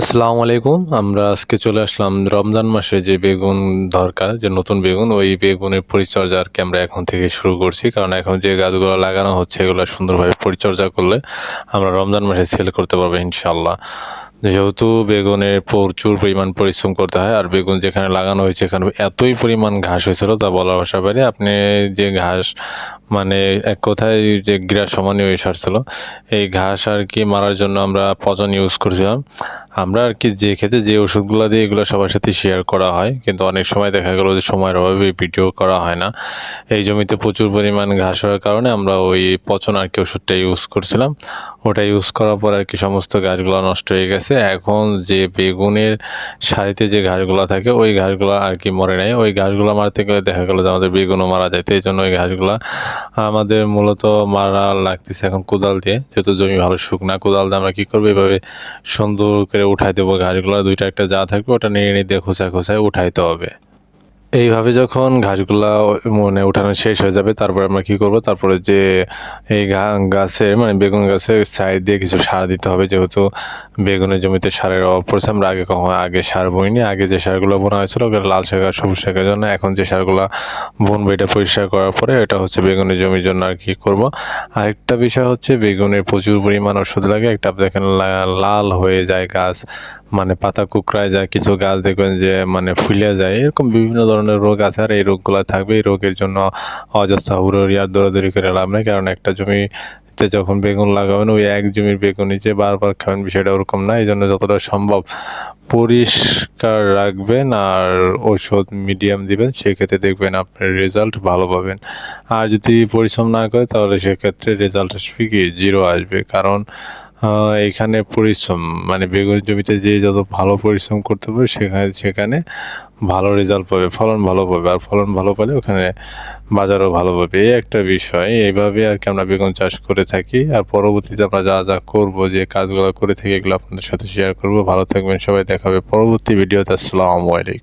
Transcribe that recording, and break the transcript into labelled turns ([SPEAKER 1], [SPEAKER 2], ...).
[SPEAKER 1] আসসালামু আলাইকুম। আমরা আজকে চলে আসলাম রমজান মাসে যে বেগুন দরকার, যে নতুন বেগুন, ওই বেগুনের পরিচর্যা আর কি আমরা এখন থেকে শুরু করছি। কারণ এখন যে গাছগুলো লাগানো হচ্ছে, এগুলো সুন্দরভাবে পরিচর্যা করলে আমরা রমজান মাসে সেল করতে পারব ইনশাল্লাহ যেহেতু বেগুনের প্রচুর পরিমাণ পরিশ্রম করতে হয়, আর বেগুন যেখানে লাগানো হয়েছে, এখানে এতই পরিমাণ ঘাস হয়েছিল, তা বলার ভাষা বাইরে আপনি যে ঘাস মানে এক কথায় যে গ্রাস সমানীয় হয়ে সারছিল এই ঘাস আর কি মারার জন্য আমরা পচন ইউজ করছিলাম। আমরা আর কি যে খেতে যে ওষুধগুলো দিয়ে এগুলো সবার সাথে শেয়ার করা হয়, কিন্তু অনেক সময় দেখা গেলো যে সময়ের অভাবে ভিডিও করা হয় না। এই জমিতে প্রচুর পরিমাণ ঘাস হওয়ার কারণে আমরা ওই পচন আর কি ওষুধটা ইউজ করছিলাম। ওটা ইউজ করার পর আর কি সমস্ত গাছগুলো নষ্ট হয়ে গেছে। এখন যে বেগুনের সারিতে যে ঘাসগুলো থাকে, ওই ঘাসগুলো আর কি মরে নেয় ওই ঘাসগুলো মারতে গেলে দেখা গেলো যে আমাদের বেগুনও মারা যায়, তো এই জন্য ওই ঘাসগুলো আমাদের মূলত মারা লাগতেছে এখন কোদাল দিয়ে। যেহেতু জমি ভালো শুকনা কোদাল দিয়ে আমরা কী করব? এভাবে সুন্দর করে উঠাই দেবো গাড়িগুলো। দুইটা একটা যা থাকবে, ওটা নিয়ে নিয়ে দিয়ে খোঁচায় খোঁচায় উঠাইতে হবে। এইভাবে যখন ঘাসগুলা মানে উঠানো শেষ হয়ে যাবে, তারপরে আমরা কি করব? তারপরে যে এই গাছের মানে বেগুন গাছের সাইড দিয়ে কিছু সার দিতে হবে। যেহেতু বেগুনের জমিতে সারের অভাব পড়ছে, আমরা আগে কখনো আগে সার বইনি আগে যে সারগুলো বোনা হয়েছিল, ওগুলো লাল শাক আর সবুজ শাকের জন্য এখন যে সারগুলো বুনবো এটা পরিষ্কার করার পরে এটা হচ্ছে বেগুনের জমির জন্য আর কি করব। আরেকটা বিষয় হচ্ছে বেগুনের প্রচুর পরিমাণ ওষুধ লাগে। একটা দেখেন লাল হয়ে যায় গাছ। মানে পাতা কুকড়ায় যায় কিছু গাছ দেখবেন যে মানে ফুলে যায়, এরকম বিভিন্ন ধরনের রোগ আছে আর এই রোগগুলো থাকবে। এই রোগের জন্য অযথা আর দৌড়াদৌড়ি করে লাভ নেই। কারণ একটা জমিতে যখন বেগুন লাগাবেন, ওই এক জমির বেগুনই যে বারবার খাবেন, বিষয়টা ওরকম না। এই জন্য যতটা সম্ভব পরিষ্কার রাখবেন আর ওষুধ মিডিয়াম দিবেন। সেক্ষেত্রে দেখবেন আপনার রেজাল্ট ভালো পাবেন। আর যদি পরিশ্রম না করে, তাহলে সেক্ষেত্রে রেজাল্ট আসবে কি জিরো আসবে। কারণ এখানে পরিশ্রম মানে বেগুন জমিতে যে যত ভালো পরিশ্রম করতে পারবে সেখানে সেখানে ভালো রেজাল্ট পাবে, ফলন ভালো পাবে, আর ফলন ভালো পেলে ওখানে বাজারও ভালো পাবে। এই একটা বিষয়, এইভাবে আর কি আমরা বেগুন চাষ করে থাকি। আর পরবর্তীতে আমরা যা যা করব, যে কাজগুলো করে থাকি, এগুলো আপনাদের সাথে শেয়ার করব। ভালো থাকবেন, সবাই দেখাবে পরবর্তী ভিডিওতে আসসালামু আলাইকুম।